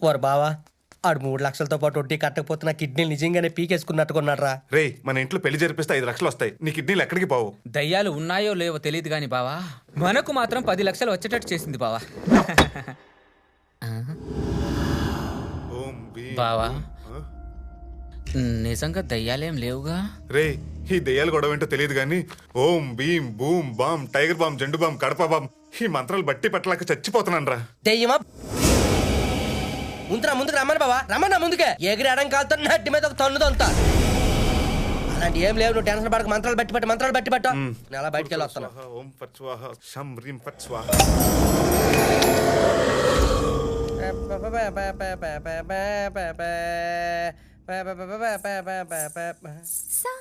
వారు బావా ఆడు మూడు లక్షలతో పాటు వడ్డీ కట్టకపోతే నా కిడ్నీలు నిజంగానే పీకేసుకున్నట్టుకున్నాడు రా రే మన ఇంట్లో పెళ్ళి జరిపిస్తే ఐదు లక్షలు వస్తాయి. నీ కిడ్నీలు ఎక్కడికి పోవు? దయ్యాలు ఉన్నాయో లేవో తెలియదు గాని బావా మనకు మాత్రం పది లక్షలు వచ్చేటట్టు చేసింది బావా. ఓం భీం. బావా నిజంగా దయ్యాలేం లేవుగా? రే ఈ దెయ్యాలు గొడవ ఏంటో తెలియదు కానీ Om Bheem boom balm tiger balm Jandu balm Kadapa balm ఈ మంత్రాలు బట్టి పట్టలేక చచ్చిపోతున్నాను రా దెయ్యమా? ముందురా ముందుకు రమ్మని బావా. రమ్మన్నా ముందుకే. ఎగిరి అడం కాలుతో నడ్డి మీద ఒక తన్ను తొంతా. అలాంటి ఏం లేవు నువ్వు టెన్షన్ పడక. మంత్రాలు బట్టి పట్టు మంత్రాలు బట్టి పట్టు. నేను అలా బయటికి వెళ్ళి వస్తాను ఓం స్వాహ శం హ్రీం ఫట్ స్వాహ sa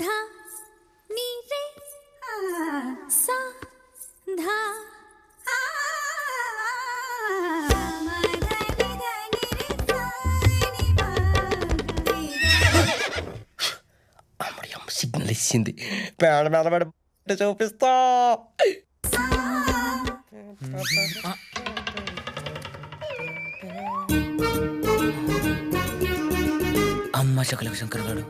dha ni re sa ఇచ్చింది పేడ మీద పడి చూపిస్తా. అమ్మ శకలకు శంకర్ గారు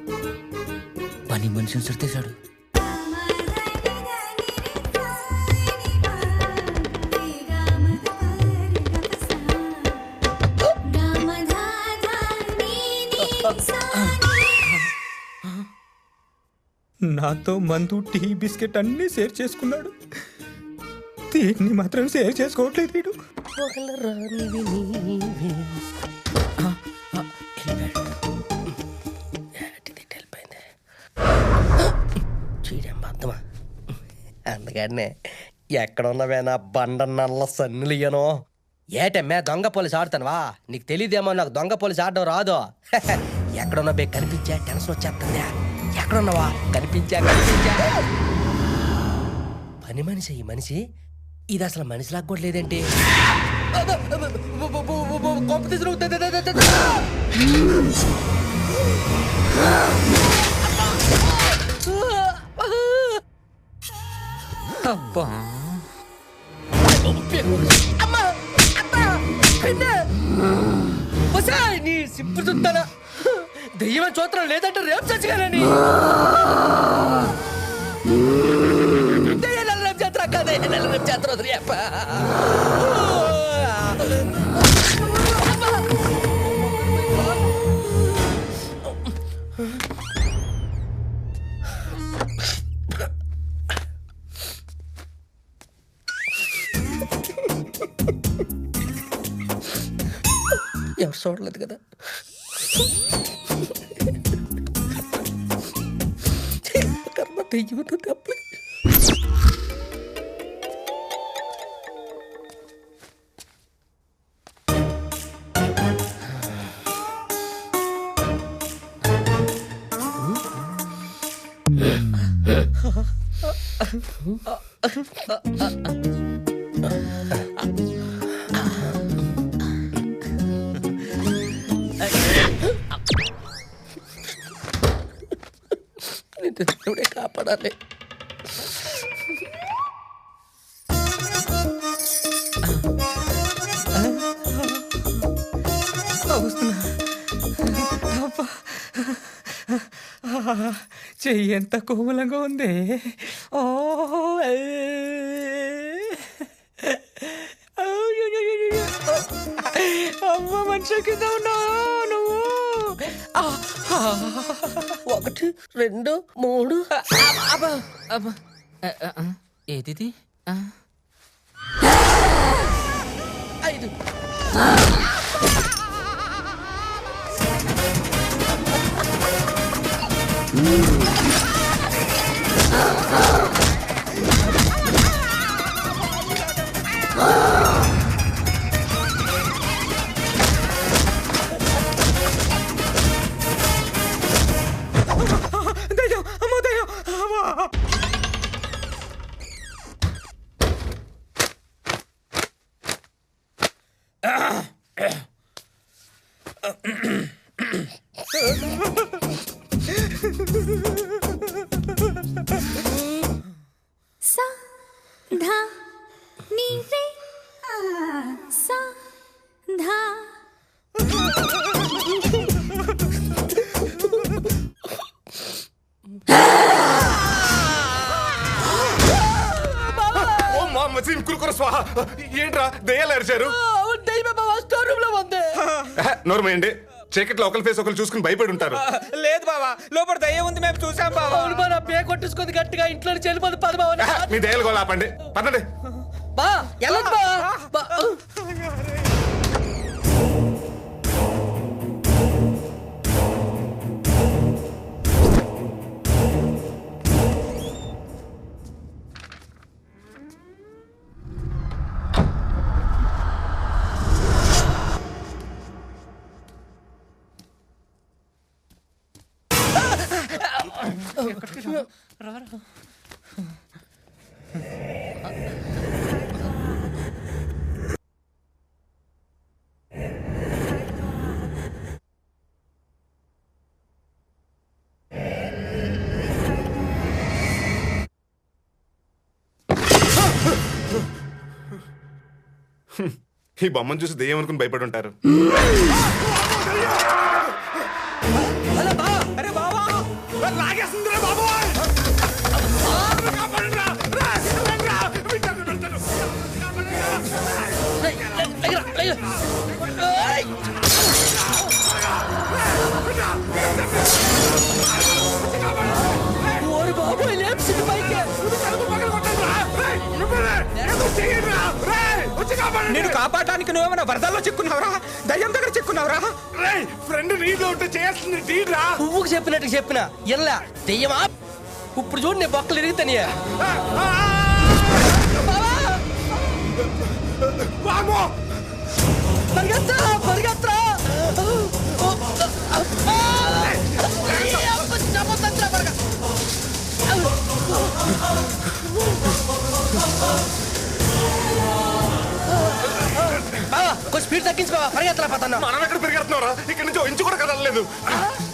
పని మనిషిని సుడితేశాడు నాతో మందు టీ బిస్కెట్ అన్నీ షేర్ చేసుకున్నాడు. దీన్ని మాత్రం షేర్ చేసుకోవట్లేదు వీడు. అందుకనే ఎక్కడ ఉన్నవే నా బండ నల్ల సన్నులు ఇయ్యను? ఏటమ్మే దొంగ పోలీస్ ఆడుతానువా? నీకు తెలియదేమో నాకు దొంగ పోలీస్ ఆడడం రాదు. ఎక్కడున్నా బే కనిపించా టెన్షన్ వచ్చేస్తుందా ఎక్కడున్నావా కనిపించా కనిపించా. పని మనిషి ఈ మనిషి ఇది అసలు మనిషిలాగా కూడా లేదేంటి? కొంప తీసుకు అబ్బా అమ్మా ఒసేయ్, నీ సింపు చుట్టానా దెయ్యం చూత్రం లేదంటే రేపు చచ్చిగానని దెయ్యాల రేపు చేత్ర అక్క దెయ్యాల రేపు చేత్ర అప్ప. ఎవరు చూడలేదు కదా? కర్మ దెయ్యం తప్ప దేవుడే కాపాడాలి చెయ్యి ఎంత కోమలంగా ఉంది ఓ అమ్మ మనిషి కింద ఉన్నావు నువ్వు ఆ. ఒకటి రెండు మూడు. ఆ. ఐదు. కురుకుర స్వాహ. ఏంట్రా దయ్యాలు అరిచారు? నోర్మయండి చీకట్లో ఒకరి ఫేస్ ఒకరు చూసుకుని భయపడి ఉంటారు. లేదు బావా లోపల దయ్యం ఉంది మేము చూసాం బావా అవును బావ పే కొట్టేసుకుంది గట్టిగా ఇంట్లో చెల్లిపోదు పద బావ మీ దయ్యాలు గోలా ఆపండి. పదండి. బా ఎలా బా. బా ఈ బొమ్మను చూసి దెయ్యం అనుకుని భయపడి ఉంటారు. నేను కాపాడడానికి నువ్వేమైనా వరదల్లో చిక్కున్నావురా? దయ్యం దగ్గర చిక్కున్నావురా? ఫ్రెండ్ నీటిలో ఉంటే చేయాల్సింది తీడ్రా పువ్వుకు చెప్పినట్టు చెప్పిన. ఎల్లా దెయ్యమా? ఇప్పుడు చూడు నీ బొక్కలు ఇరుగుతాని. స్పీడ్ తగ్గించు బావా పరిగెత్తరా పతన్నా. మనం ఎక్కడ పెరిగెడుతున్నారా ఇక్కడ నుంచి ఇంచు కూడా కదలలేదు.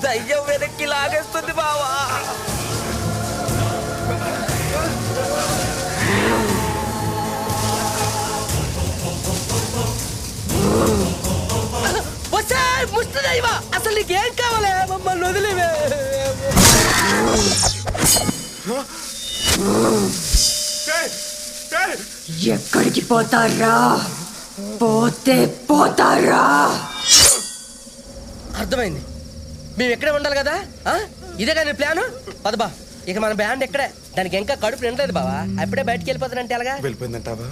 దయ్యం వెనక్కి లాగేస్తుంది బావా. వచ్చే ముస్తుందయ్యవా అసలు నీకేం కావాలి? మమ్మల్ని వదిలేవే. ఎక్కడికి పోతారా? పోతే పోతారా? అర్థమైంది. మేము ఇక్కడే ఉండాలి కదా? ఆ? ఇదే కానీ ప్లాన్? పదబా ఇక మన బ్యాండ్ ఎక్కడే? దానికి ఇంకా కడుపు నిండలేదు బావా. అప్పుడే బయటికి వెళ్ళిపోతానంటే ఎలాగా? వెళ్ళిపోయిందంటావా.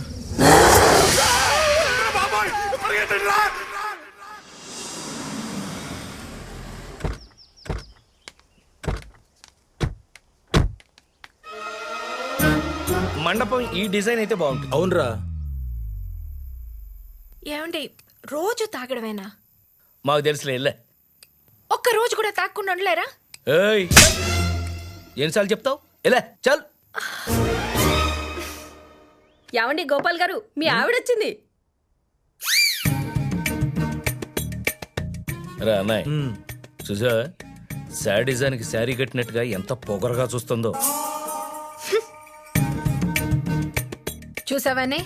మండపం ఈ డిజైన్ అయితే బాగుంటుంది. అవునరా. ఏమండి రోజు తాగడమేనా? మాకు తెలుసులే వెళ్ళే ఒక్క రోజు కూడా తాగకుండా ఉండలేరా? ఏయ్! ఎన్నిసార్లు చెప్తావు? వెళ్ళే చల్! ఏమండి గోపాల్ గారు మీ ఆవిడొచ్చింది. రా అన్నయ్య. చూసా శాడిజానికి శారీ కట్టినట్టుగా ఎంత పొగరగా చూస్తుందో. చూసావానే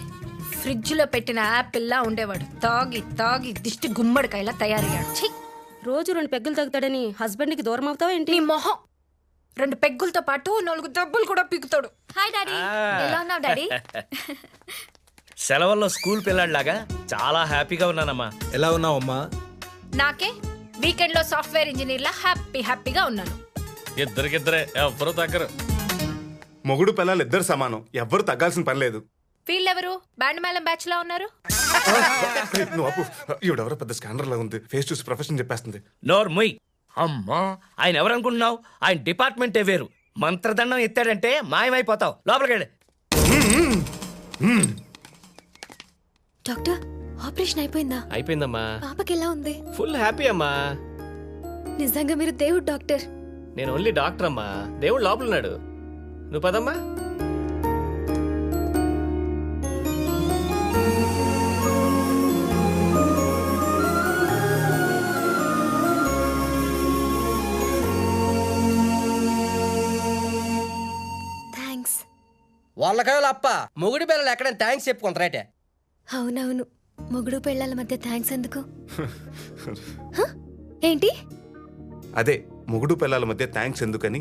ఫ్రిడ్జ్లో పెట్టిన యాపిల్లా ఉండేవాడు. తాగి తాగి దిష్టి గుమ్మడికాయలా తయారయ్యాడు. ఛీ! రోజు రెండు పెగ్గులు తగ్గుతాడని హస్బెండ్కి దూరం అవుతావా ఏంటి? నీ మొహం! రెండు పెగ్గులతో పాటు నాలుగు దెబ్బలు కూడా పీకుతాడు. Hi daddy. ఎలా ఉన్నావు డాడీ? సెలవుల్లో స్కూల్ పిల్లాడిలాగా చాలా హ్యాపీగా ఉన్నానమ్మా. ఎలా ఉన్నావమ్మా? నాకే వీకెండ్లో సాఫ్ట్వేర్ ఇంజనీర్ లా హ్యాపీ హ్యాపీగా ఉన్నాను. ఇద్దరికిద్దరే ఎవరు తగ్గరు. మొగుడు పిల్లలు ఇద్దరు సమానం. ఎవ్వరు తగ్గాల్సిన పని లేదు. వీళ్ళెవరు? బ్యాండ్ మేళం బ్యాచ్ లా ఉన్నారు? నువ్వు ఈవిడెవరో పెద్ద స్కానర్ లా ఉంది. ఫేస్ చూసి ప్రొఫెషన్ చెప్పేస్తుంది. నోర్ ముయ్. అమ్మా ఆయన ఎవరనుకుంటున్నావు? ఆయన డిపార్ట్మెంటే వేరు. మంత్రదండం ఎత్తాడంటే మాయమైపోతావు. లోపలికెళ్ళి. డాక్టర్ ఆపరేషన్ అయిపోయిందా? అయిపోయిందమ్మా. పాపకి ఎలా ఉంది? ఫుల్ హ్యాపీ అమ్మా. నిజంగా మీరు దేవుడు డాక్టర్. నేను ఓన్లీ డాక్టర్ అమ్మా దేవుడు లోపల ఉన్నాడు నువ్వు పదమ్మా. వాళ్ళకాయ అప్ప. మొగుడి పిల్లలు ఎక్కడైనా థ్యాంక్స్ చెప్పుకుంటారైతే అవునవును. మొగుడు పెళ్ళాల మధ్య థ్యాంక్స్ ఎందుకు? హ? ఏంటి? అదే మొగుడు పిల్లల మధ్య థ్యాంక్స్ ఎందుకని?